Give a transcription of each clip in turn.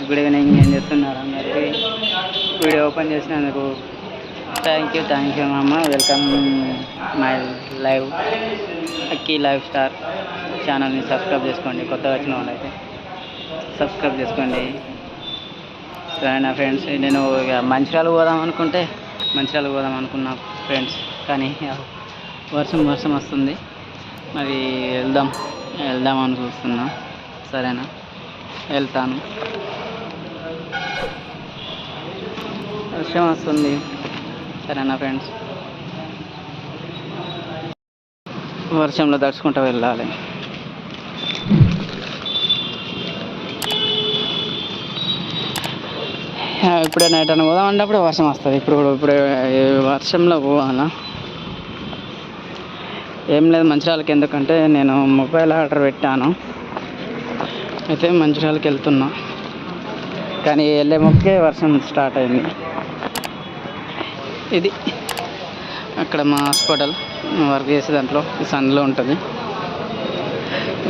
Hi friends good evening ఏం చేస్తున్నారు అందరికీ వీడియో ఓపెన్ చేసినందుకు థ్యాంక్ యూ థ్యాంక్ యూ అమ్మ welcome my live Akki live star ఛానల్ని సబ్స్క్రైబ్ చేసుకోండి. కొత్తగా వచ్చిన వాళ్ళైతే సబ్స్క్రైబ్ చేసుకోండి. సరే నా ఫ్రెండ్స్ నేను ఇక పోదాం అనుకుంటే మంచిర్యాల పోదాం అనుకున్నా ఫ్రెండ్స్ కానీ వర్షం వర్షం వస్తుంది. మరి వెళ్దాం వెళ్దాం అని చూస్తున్నా. సరేనా? వెళ్తాను. వర్షం వస్తుంది. సరేనా ఫ్రెండ్స్? వర్షంలో తడుచుకుంటూ వెళ్ళాలి. ఇప్పుడే నైట్ అని పోదాం అంటే అప్పుడే వర్షం వస్తుంది. ఇప్పుడు ఇప్పుడు వర్షంలో పోవాలా? ఏం లేదు మంచిర్యాలకి ఎందుకంటే నేను మొబైల్ ఆర్డర్ పెట్టాను. అయితే మంచిర్యాలకి వెళ్తున్నా. కానీ వెళ్ళే మొక్కే వర్షం స్టార్ట్ అయింది. ఇది అక్కడ మా హాస్పిటల్ వర్క్ చేసే దాంట్లో సన్లో ఉంటుంది.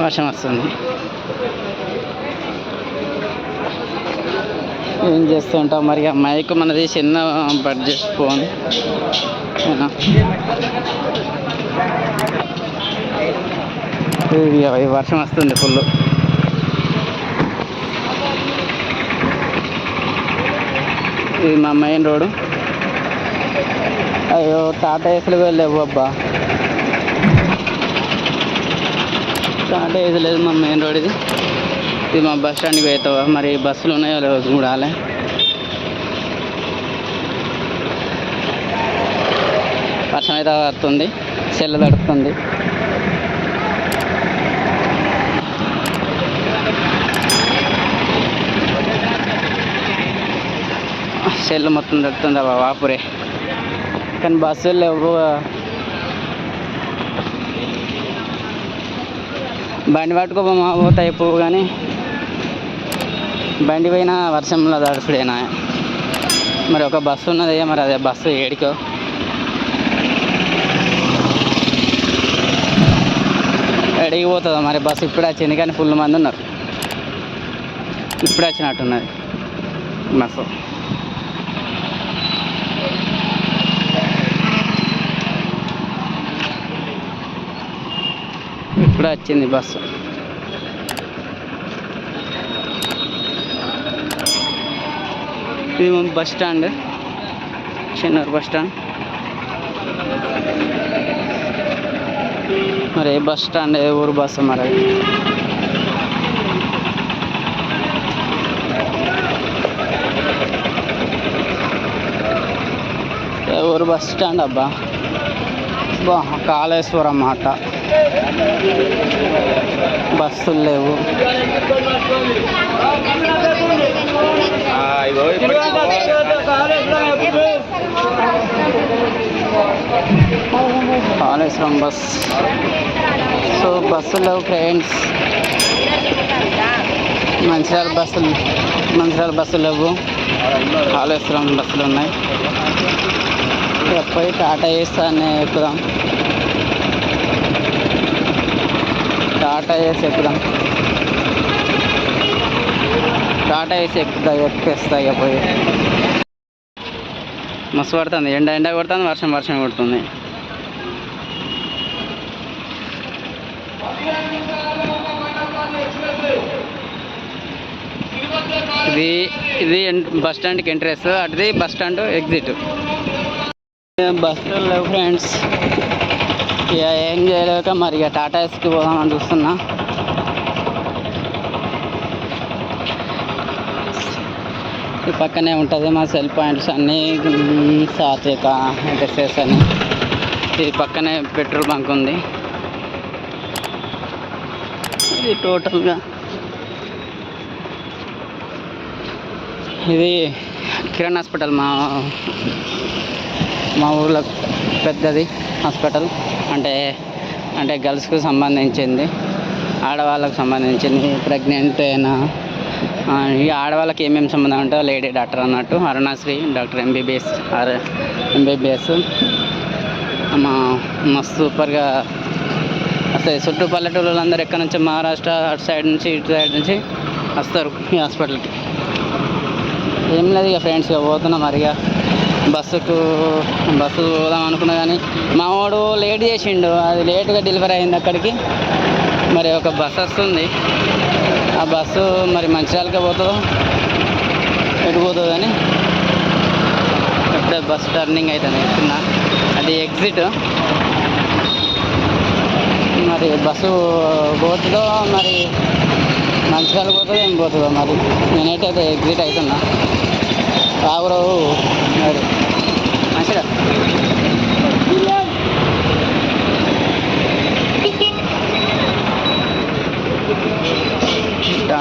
వర్షం వస్తుంది. ఏం చేస్తూ ఉంటావు మరి? ఆ మైక్ మనది చిన్న బడ్జెట్ ఫోన్. వర్షం వస్తుంది ఫుల్ ఇది మా మెయిన్ రోడ్ అయ్యో టాటా ఏసులు వెళ్ళలేవు అబ్బా. టాటా ఏసు లేదు మా మెయిన్ రోడ్ ఇది. ఇది మా బస్ స్టాండ్కి పోతావా మరి బస్సులు ఉన్నాయో లేవో చూడాలి వర్షం అయితే పడుతుంది చెల్ల తడుతుంది. సైడ్లో మొత్తం దొరుకుతుంది అబ్బా వాపురే కానీ బస్సులు లేవు బండి పట్టుకో మా పోతా అయిపోవు కానీ. బండి పోయినా వర్షంలో తడుపుడేనా మరి ఒక బస్సు ఉన్నది మరి అదే బస్సు ఏడికో. ఎడికి పోతుందో? మరి బస్సు ఇప్పుడే వచ్చింది కానీ ఫుల్ మంది ఉన్నారు. ఇప్పుడే వచ్చినట్టున్నది. బస్సు. ఇప్పుడే వచ్చింది బస్సు. మేము bus stand Chinnur bus stand. మరి ఏ బస్ స్టాండ్ ఏ ఊరు బస్సు మరి ఏ ఊరు బస్ స్టాండ్ అబ్బా? బా కాళేశ్వరం మాట బస్సులు లేవు. కాళేశ్వరం బస్. సో బస్సులు లేవు ఫ్రెండ్స్. మంచిర్యాల బస్సులు మంచిర్యాల బస్సులు లేవు. కాళేశ్వరం బస్సులు ఉన్నాయి. ఇక టాటా టాటా ఏస్తానే ఎక్కుదాం. టాటా ఏసి ఎక్కుదాం టాటా ఏసి ఎక్కుతా ఎక్కేస్తా ఇక పోయి. మస్తు పడుతుంది. ఎండ ఎండ కొడుతుంది వర్షం వర్షం కొడుతుంది. ఇది ఇది బస్ స్టాండ్కి ఎంట్రెన్స్. అటుది బస్ స్టాండ్ ఎగ్జిట్. బస్సులో లేవు ఫ్రెండ్స్. ఇక ఏం చేయలేక మరి ఇక టాటా ఎస్కి పోదామని చూస్తున్నా. ఈ పక్కనే ఉంటుంది మా సెల్ పాయింట్స్ అన్నీ సాత్విక డ్రెస్సెస్ అని. ఇది పక్కనే పెట్రోల్ బంక్ ఉంది. ఇది టోటల్గా. ఇది కిరణ్ హాస్పిటల్ మా మా ఊర్లో. పెద్దది హాస్పిటల్. అంటే అంటే గర్ల్స్కు సంబంధించింది ఆడవాళ్ళకు సంబంధించింది ప్రెగ్నెంట్ అయినా ఈ ఆడవాళ్ళకి ఏమేమి సంబంధం అంటే లేడీ డాక్టర్ అన్నట్టు Arunasri doctor MBBS or MBBS. మా మస్తు సూపర్గా అసలు చుట్టూ పల్లెటూళ్ళు అందరూ ఎక్కడి నుంచి మహారాష్ట్ర అటు సైడ్ నుంచి ఇటు సైడ్ నుంచి వస్తారు ఈ హాస్పిటల్కి. ఏం లేదు ఇక ఫ్రెండ్స్ ఇక పోతున్నాం మరి ఇక. బస్సుకు బస్సు పోదాం అనుకున్నా కానీ మా వాడు లేట్ చేసిండు. అది లేటుగా డెలివరీ అయింది అక్కడికి. మరి ఒక బస్సు వస్తుంది. ఆ బస్సు మరి మంచిర్యాలకే పోతుందో ఎటు పోతుందో అని బస్ టర్నింగ్ అవుతుంది చిన్న అది ఎగ్జిట్ మరి బస్సు పోతుందో మరి మంచిర్యాల పోతుందో ఏం పోతుందో మరి. నేనైతే ఎగ్జిట్ అవుతున్నా. రావురావు మరి మంచిగా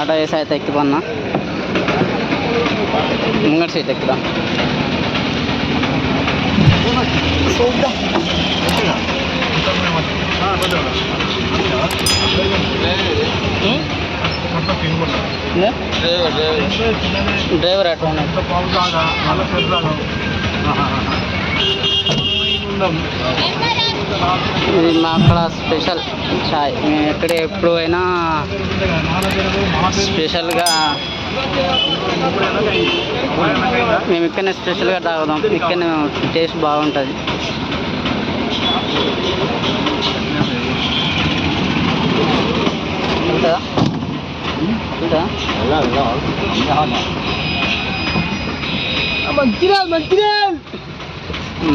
టాటా ఏసీ అయితే ఎక్కిపోన్నా ముంగటి సీట్ ఎక్కుదాం డ్రైవర్ అట్లా ఇది మా అక్కడ స్పెషల్ చాయ్. మేము ఎక్కడ ఎప్పుడు అయినా స్పెషల్గా మేము ఇక్కడనే స్పెషల్గా తాగుదాం ఇక్కడనే టేస్ట్ బాగుంటుంది. ఉంటుందా ఉంటుందా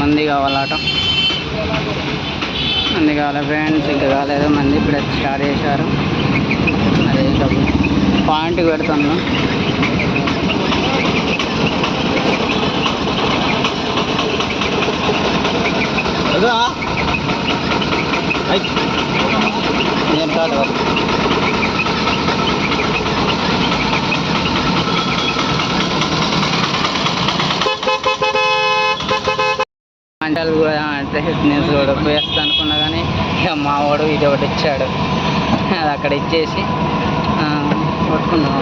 మంది కావాలట. మంది కావాలి ఫ్రెండ్స్ ఇంకా కాలేదు మంది ఇప్పుడు స్టార్ట్ చేశారు. అదే డబ్బు పాయింట్ పెడుతున్నాను ఏం మంటలు కూడా డ్రెస్ నేను కూడా వేస్తా అనుకున్నా కానీ ఇక మావాడు ఇది ఒకటి ఇచ్చాడు. అది అక్కడ ఇచ్చేసి ఆ, కొట్టుకున్నాం.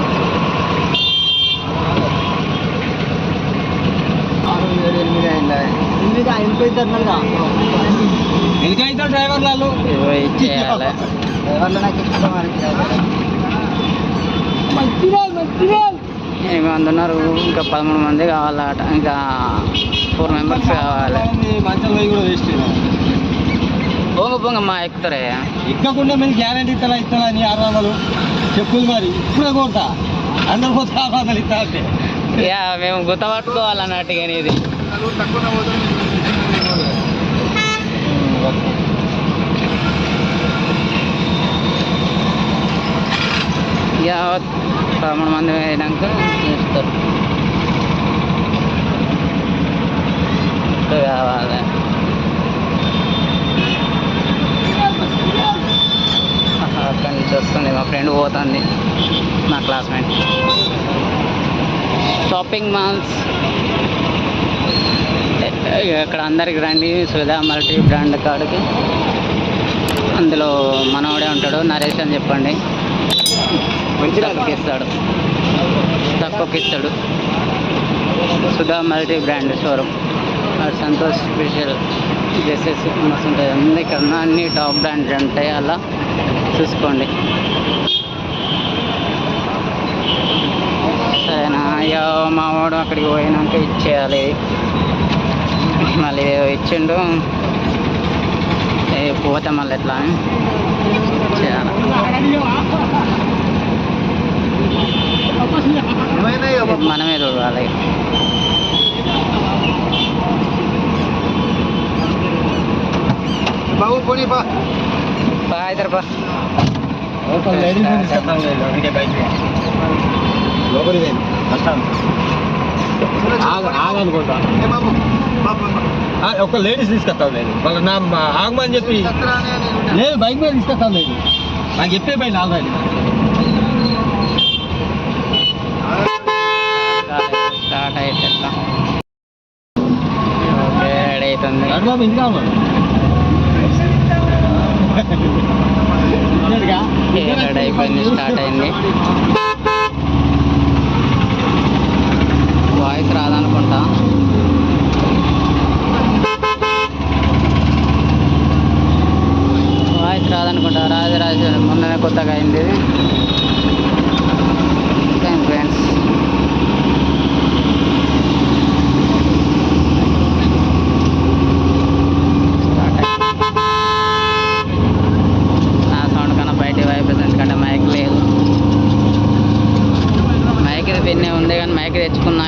ఎందుకైతే డ్రైవర్ వాళ్ళు ఇదిగో ఇచ్చేయాలి ఎనిమిది మంది ఉన్నారు ఇంకా పదమూడు మంది కావాలట ఇంకా ఫోర్ మెంబర్స్ కావాలి. పొంగ పొంగ మా ఎక్కుతారే. ఎక్కకుండా మేము గ్యారంటీ ఇస్తారా ఇస్తారా అని ఆరు వందలు చెప్పులు మరి. ఇప్పుడే కొడతా. అందరు పోతే ఆరు వందలు ఇస్తా అంటే. ఇక మేము గుర్తపట్టుకోవాలన్నట్టు కానీ ఇది ఇక పదమూడు మంది అయినాక చేస్తారు ఇంకా కావాలి ఆహా, అక్కడి నుంచి వస్తుంది మా ఫ్రెండ్ పోతుంది నా క్లాస్మేట్ షాపింగ్ మాల్స్. ఇక్కడ అందరికి రండి సుధా మల్టీ బ్రాండ్ కాడికి అందులో మనోడే ఉంటాడు నరేష్ అని చెప్పండి. తక్కువకి ఇస్తాడు. తక్కువకి ఇస్తాడు. Sudha multi brand showroom. Santosh special dresses మస్తు ఉంటుంది అన్ని ఇక్కడ అన్ని టాప్ బ్రాండ్స్ ఉంటాయి అలా చూసుకోండి. సరేనా ఇక మా వాడు అక్కడికి పోయినాక ఇచ్చేయాలి. మళ్ళీ ఇచ్చిండు. ఏ పోతే మళ్ళీ ఎట్లా? మనమే చూడాలి. బాబు పోనీ బా. లోపలి ఆగనుకుంటా ఒక లేడీస్ తీసుకొస్తాను నేను. వాళ్ళ నా ఆగమని చెప్పి లేదు బైక్ మీద తీసుకొస్తాను నేను. నాకు చెప్పే బయట ఆగాలి స్టార్ట్ అయితే ఎట్లా ఓకే రెడీ అవుతుంది బాబు ఇంటికా ఉన్నాడు రెడీ అయిపోయింది స్టార్ట్ అయింది. అనుకుంటా. వాయిస్ రాదనుకుంటా. రాజరాజేశ్వరి మొన్ననే కొత్తగా అయింది. ఫ్రెండ్స్. మైక్ తెచ్చుకున్నా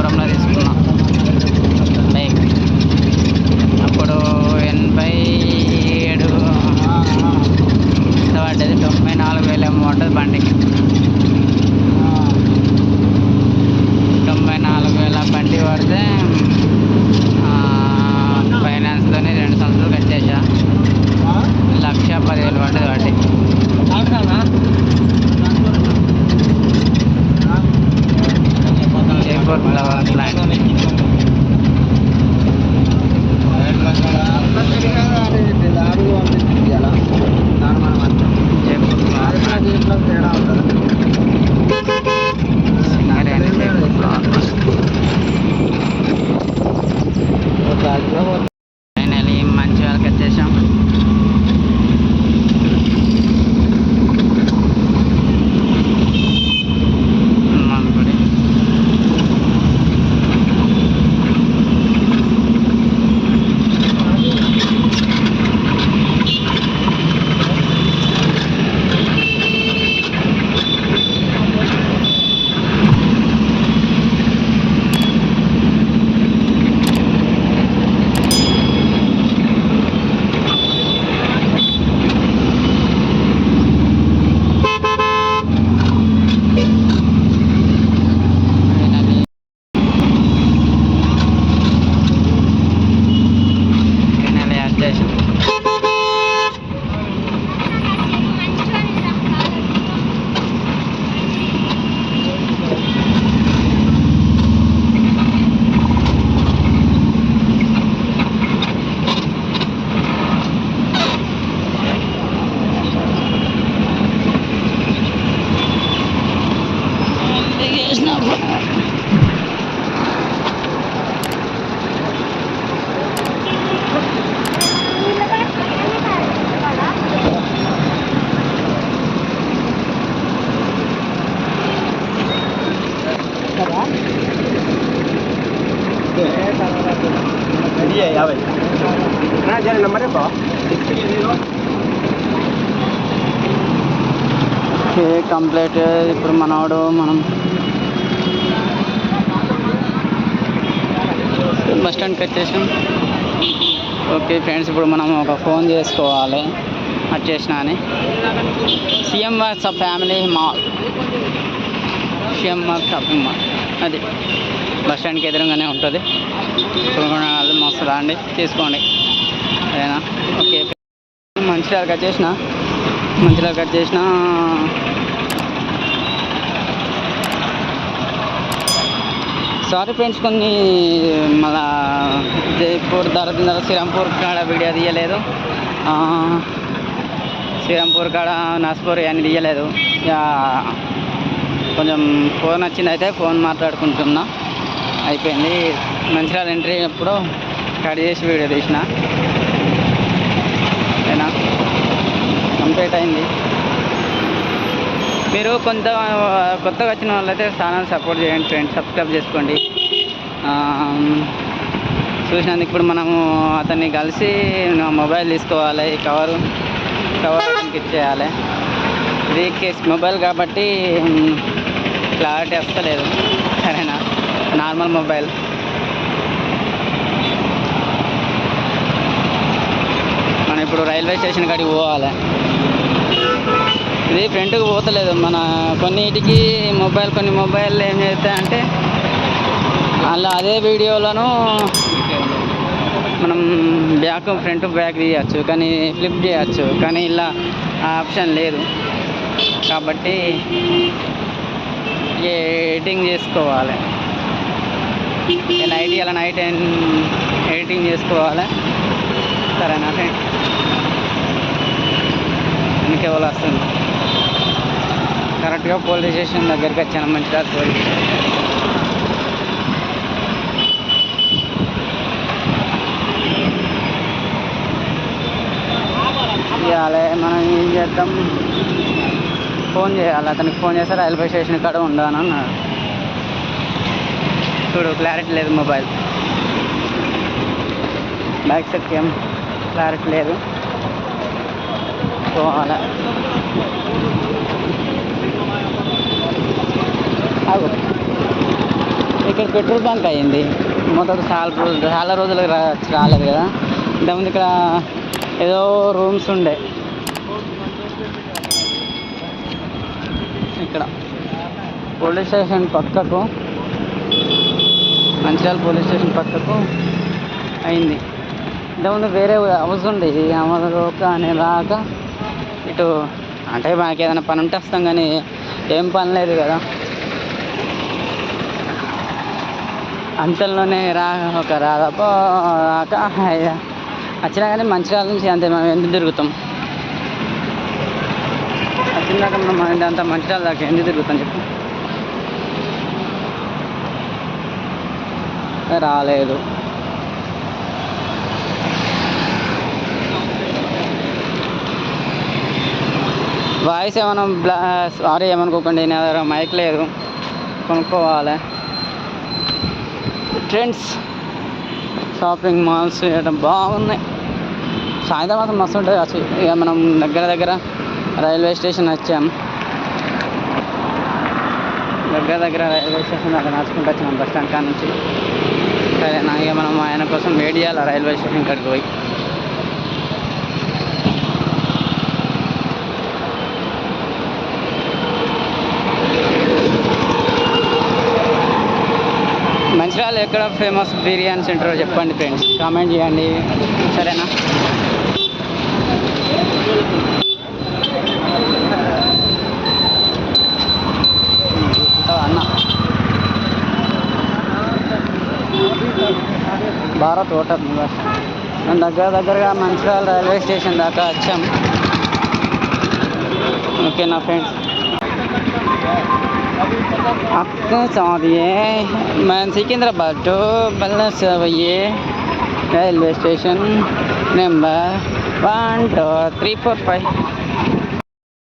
అయిపోయింది. ఆ యాభై. నా నెంబర్ ఓకే కంప్లీట్. ఇప్పుడు మనవాడు మనం బస్ స్టాండ్కి వచ్చేసాం. ఓకే ఫ్రెండ్స్ ఇప్పుడు మనం ఒక ఫోన్ చేసుకోవాలి. వచ్చేసిన అని. CM works family mall. CM work shopping mall. అది. బస్ స్టాండ్కి ఎదురుగానే ఉంటుంది. ఇప్పుడు మస్తు రాండి తీసుకోండి. అదేనా ఓకే. మంచిర్యాల కట్ చేసిన? మంచిర్యాల కట్ చేసిన? సారీ ఫ్రెండ్స్ కొన్ని మళ్ళా జైపూర్ దరదిందర శ్రీరాంపూర్ కాడ వీడియో తీయలేదు. శ్రీరాంపూర్ కాడ నస్పూర్ అని తీయలేదు. కొంచెం ఫోన్ వచ్చింది అయితే ఫోన్ మాట్లాడుకుంటున్నా. అయిపోయింది. మంచిర్యాల ఎంట్రీ అప్పుడు కట్ చేసి వీడియో తీసిన. ఓకేనా? కంప్లీట్ అయింది. మీరు కొంత కొత్తగా వచ్చిన వాళ్ళైతే ఛానల్ సపోర్ట్ చేయండి ఫ్రెండ్స్. సబ్స్క్రైబ్ చేసుకోండి. చూసినందుకు ఇప్పుడు మనము అతన్ని కలిసి మొబైల్ తీసుకోవాలి. కవరు కవర్ అతనికి ఇచ్చేయాలి. ఇది కేస్ మొబైల్ కాబట్టి క్లారిటీ వస్తలేదు సరేనా? Normal mobile. మనం ఇప్పుడు రైల్వే స్టేషన్ కాడికి పోవాలి. ఇది ఫ్రంట్కి పోతలేదు. మన కొన్నిటికి మొబైల్ కొన్ని మొబైల్ ఏం చేస్తాయంటే అలా అదే వీడియోలను మనం బ్యాక్ ఫ్రంట్ బ్యాక్ తీయచ్చు. కానీ ఫ్లిప్ చేయచ్చు కానీ ఇలా ఆ ఆప్షన్ లేదు. కాబట్టి ఎడిటింగ్ చేసుకోవాలి. నైట్ ఇలా నైట్ ఎడిటింగ్ చేసుకోవాలి? సరేనా? ఫ్రెండ్ ఇంకే వాళ్ళు వస్తుంది కరెక్ట్గా పోలీస్ స్టేషన్ దగ్గరికి వచ్చాను. మంచిగా పోలీస్ ఇవ్వాలి మనం ఏం చేద్దాం? ఫోన్ చేయాలి. అతనికి ఫోన్ చేస్తే రైల్వే స్టేషన్ కాడ ఉండాలని అన్నాడు. చూడు క్లారిటీ లేదు మొబైల్ బ్యాక్ సైడ్కి ఏం క్లారిటీ లేదు. సో అలా. ఇక్కడ పెట్రోల్ బంక్ అయింది. మొదటి చాలా రోజులు చాలా రోజులకు రాలేదు కదా. ఇంతకుముందు ఇక్కడ ఏదో రూమ్స్ ఉండే. ఇక్కడ. పోలీస్ స్టేషన్ పక్కకు. మంచిర్యాల పోలీస్ స్టేషన్ పక్కకు అయింది. ఇంతకుముందు వేరే హౌస్ ఉండే అమరోక అనే రాక ఇటు అంటే మనకి ఏదైనా పని ఉంటే వస్తాం కానీ ఏం పని లేదు కదా. అంతలోనే రా ఒక రాదాపో రాక వచ్చినా కానీ మంచిర్యాల నుంచి అంతే మనం ఎందుకు తిరుగుతాం? వచ్చినాక మనం అంత మంచిర్యాల దాకా ఎందుకు తిరుగుతాం చెప్పు. రాలేదు. వాయిస్ ఏమైనా బ్లా సారీ ఏమనుకోకండి నా దగ్గర మైక్ లేదు. కొనుక్కోవాలి. ట్రెండ్స్ షాపింగ్ మాల్స్ ఇక్కడ బాగున్నాయి. సాయంత్రం మాత్రం మస్తు ఉంటుంది అసలు ఇక మనం దగ్గర దగ్గర రైల్వే స్టేషన్ వచ్చాం. దగ్గర దగ్గర రైల్వే స్టేషన్ అక్కడ నడుచుకుంటూ వచ్చినాం బస్ స్టాండ్ కాడ నుంచి. సరేనా ఇక మనం ఆయన కోసం వెయిట్ చేయాలి రైల్వే స్టేషన్ కాడికి పోయి. మంచిర్యాల ఎక్కడ ఫేమస్ బిర్యానీ సెంటర్ చెప్పండి ఫ్రెండ్స్ కామెంట్ చేయండి. సరేనా ఓ అన్న భారత్ హోటల్ నివాస్ మేము దగ్గర దగ్గరగా మంచిర్యాల రైల్వే స్టేషన్ దాకా వచ్చాం ఓకే నా ఫ్రెండ్స్ कहाँ दिए मैं Secunderabad to बल्लसवये railway station number one two three four five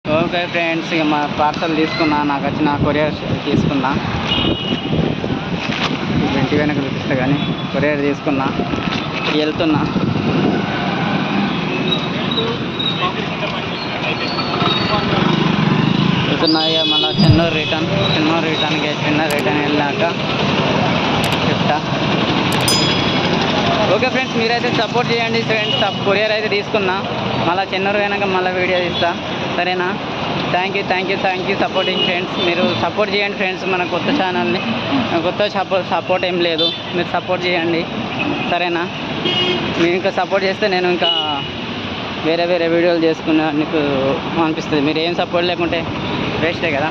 okay friends ఇక మా పార్సల్ తీసుకున్నా నాకు వచ్చిన కొరియర్ తీసుకున్నా ఇప్పుడు ఇంటి వెనక చూపిస్తా కానీ కొరియర్ తీసుకున్నా వెళ్తున్నా. వెళ్తున్నా ఇక మళ్ళీ చెన్నూరు రిటర్న్ చెన్నూరు రిటర్న్కి చెన్నూరు రిటర్న్ వెళ్ళాక చెప్తా. ఓకే ఫ్రెండ్స్ మీరైతే సపోర్ట్ చేయండి ఫ్రెండ్స్ కొరియర్ అయితే తీసుకున్నా. మళ్ళీ చెన్నూరు వెనక మళ్ళీ వీడియో తీస్తా. సరేనా? Thank you thank you thank you supporting friends మీరు సపోర్ట్ చేయండి ఫ్రెండ్స్ మన కొత్త ఛానల్ని కొత్త సపోర్ట్ సపోర్ట్ ఏం లేదు. మీరు సపోర్ట్ చేయండి. సరేనా? మీరు ఇంకా సపోర్ట్ చేస్తే నేను ఇంకా వేరే వేరే వీడియోలు చేసుకున్నా నీకు అనిపిస్తుంది. మీరు ఏం సపోర్ట్ లేకుంటే వేస్టే కదా?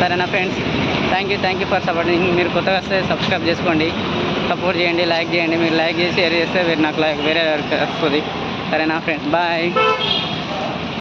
సరేనా friends thank you thank you for supporting మీరు కొత్తగా వస్తే సబ్స్క్రైబ్ చేసుకోండి. సపోర్ట్ చేయండి లైక్ చేయండి. మీరు లైక్ చేసి షేర్ చేస్తే మీరు నాకు లైక్ వేరే వస్తుంది. సరేనా ఫ్రెండ్స్ బాయ్